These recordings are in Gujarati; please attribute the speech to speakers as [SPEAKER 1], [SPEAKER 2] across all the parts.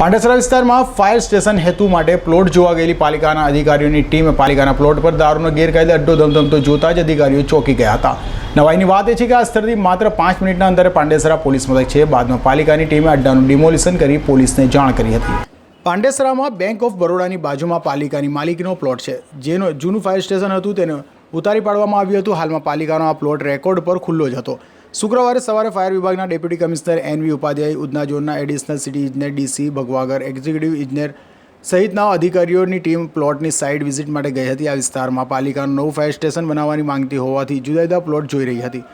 [SPEAKER 1] પાંડેસરા વિસ્તારમાં ફાયર સ્ટેશન હેતુ માટે પ્લોટ જોવા ગયેલી પાલિકાના અધિકારીઓની ટીમે પાલિકાના પ્લોટ પર દારૂનો ગેરકાયદે અડ્ડો ધમધમતો જોતા જ અધિકારીઓ ચોંકી ગયા હતા. નવાઈની વાત એ છે કે આ સ્થળથી માત્ર પાંચ મિનિટના અંતરે પાંડેસરા પોલીસ મથક છે. બાદમાં પાલિકાની ટીમે અડ્ડાનું ડિમોલિશન કરી પોલીસને જાણ કરી હતી. પાંડેસરામાં બેંક ઓફ બરોડાની બાજુમાં પાલિકાની માલિકીનો પ્લોટ છે. જેનો જૂનું ફાયર સ્ટેશન હતું તેને ઉતારી પાડવામાં આવ્યું હતું. હાલમાં પાલિકાનો આ પ્લોટ રેકોર્ડ પર ખુલ્લો જ હતો. શુક્રવારે સવારે ફાયર વિભાગના deputy commissioner NV Upadhyay, Udhna ઝોનના એડિશનલ સિટી ઇજનેર ડીસી ભગવાગર, એક્ઝિક્યુટિવ ઇજનેર સહિતના અધિકારીઓની ટીમ પ્લોટની સાઇટ વિઝિટ માટે ગઈ હતી. આ વિસ્તારમાં પાલિકાનું નવું ફાયર સ્ટેશન બનાવવાની માંગતી હોવાથી જુદા જુદા પ્લોટ જોઈ રહી હતી.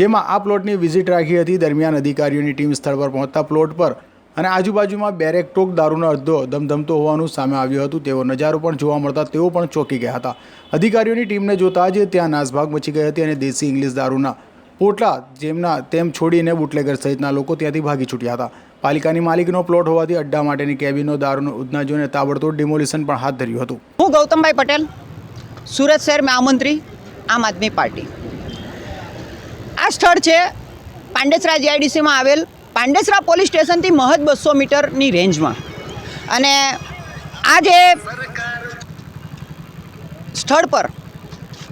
[SPEAKER 1] જેમાં આ પ્લોટની વિઝિટ રાખી હતી. દરમિયાન અધિકારીઓની ટીમ સ્થળ પર પહોંચતા પ્લોટ પર અને આજુબાજુમાં બેરેક ટોક દારૂનો અડધો ધમધમતો હોવાનું સામે આવ્યું હતું. તેવો નજારો પણ જોવા મળતા તેઓ પણ ચોંકી ગયા હતા. અધિકારીઓની ટીમને જોતા જ ત્યાં નાસભાગ મચી ગઈ હતી અને દેશી ઇંગ્લિશ દારૂના પોટલા જેમના તેમ છોડીને બુટલેગર સહિતના લોકો ત્યાંથી ભાગી છૂટ્યા હતા. પાલિકાની માલિકનો પ્લોટ હોવાથી અડ્ડા માટેની કેબિનો દારૂનો ઉદના જોઈને તાબડતોડ ડિમોલિશન પણ હાથ ધર્યું હતું.
[SPEAKER 2] હું ગૌતમભાઈ પટેલ, સુરત શહેર મહામંત્રી આમ આદમી પાર્ટી. આ સ્થળ છે પાંડેસરા જીઆઈડીસીમાં આવેલ પાંડેસરા પોલીસ સ્ટેશનથી મહદ બસો મીટરની રેન્જમાં. અને આ જે સ્થળ પર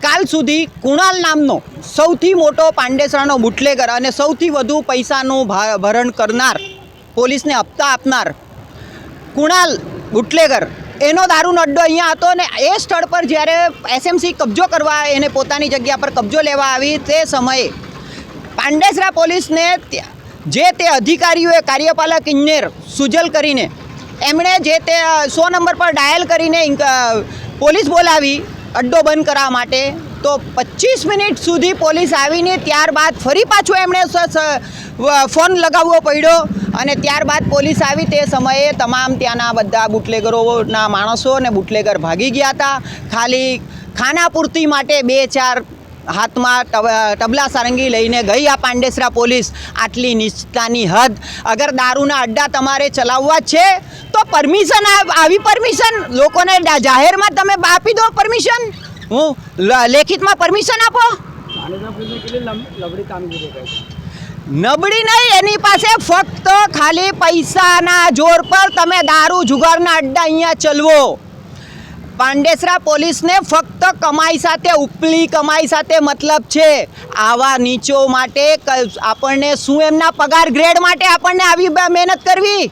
[SPEAKER 2] કાલ સુધી કુણાલ નામનો સૌથી મોટો પાંડેસરાનો બુટલેગર અને સૌથી વધુ પૈસાનું ભરણ કરનાર, પોલીસને હપ્તા આપનાર કુણાલ બુટલેગર. એનો દારૂનો અડ્ડો અહીંયા હતો ને એ સ્થળ પર જ્યારે એસએમસી કબજો કરવા એને પોતાની જગ્યા પર કબજો લેવા આવી તે સમયે પાંડેસરા પોલીસને જે તે અધિકારીઓએ કાર્યપાલક ઇજનેર સુજલ કરીને એમણે જે તે સો નંબર પર ડાયલ કરીને પોલીસ બોલાવી અડ્ડો બંધ કરવા માટે તો પચીસ મિનિટ સુધી પોલીસ આવીને ત્યારબાદ ફરી પાછું એમણે ફોન લગાવવો પડ્યો અને ત્યારબાદ પોલીસ આવી તે સમયે તમામ ત્યાંના બધા બુટલેગરોના માણસો અને બુટલેગર ભાગી ગયા હતા. ખાલી ખાના પૂર્તિ માટે બે ચાર હાથમાં તબલા સારંગી લઈને ગઈ આ પાંડેસરા પોલીસ. આટલી નિષ્ઠાની હદ. અગર દારૂના અડ્ડા તમારે ચલાવવા છે, તો પરમિશન આવી પરમિશન લોકોને જાહેરમાં તમે આપી દો પરમિશન હું લેખિતમાં પરમિશન આપો? નબળી નહીં એની પાસે ફક્ત ખાલી પૈસાના જોર પર તમે દારૂ જુગારના અડ્ડા અહીંયા ચલવો. પાંડેસરા પોલીસને ફક્ત કમાઈ સાથે ઉપલી કમાઈ સાથે મતલબ છે આવા નીચો માટે આપણને શું એમના પગાર ગ્રેડ માટે આપણને આવી મહેનત કરવી?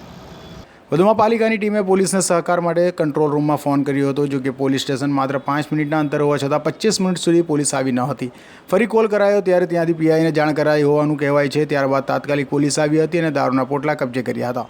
[SPEAKER 1] વધુમાં પાલિકાની ટીમે પોલીસને સહકાર માટે કંટ્રોલ રૂમમાં ફોન કર્યો હતો જો કે પોલીસ સ્ટેશન માત્ર પાંચ મિનિટના અંતર હોવા છતાં પચીસ મિનિટ સુધી પોલીસ આવી ન હતી. ફરી કોલ કરાયો ત્યારે ત્યાંથી પીઆઈને જાણ કરાઈ હોવાનું કહેવાય છે. ત્યારબાદ તાત્કાલિક પોલીસ આવી હતી અને દારૂના પોટલા કબજે કર્યા હતા.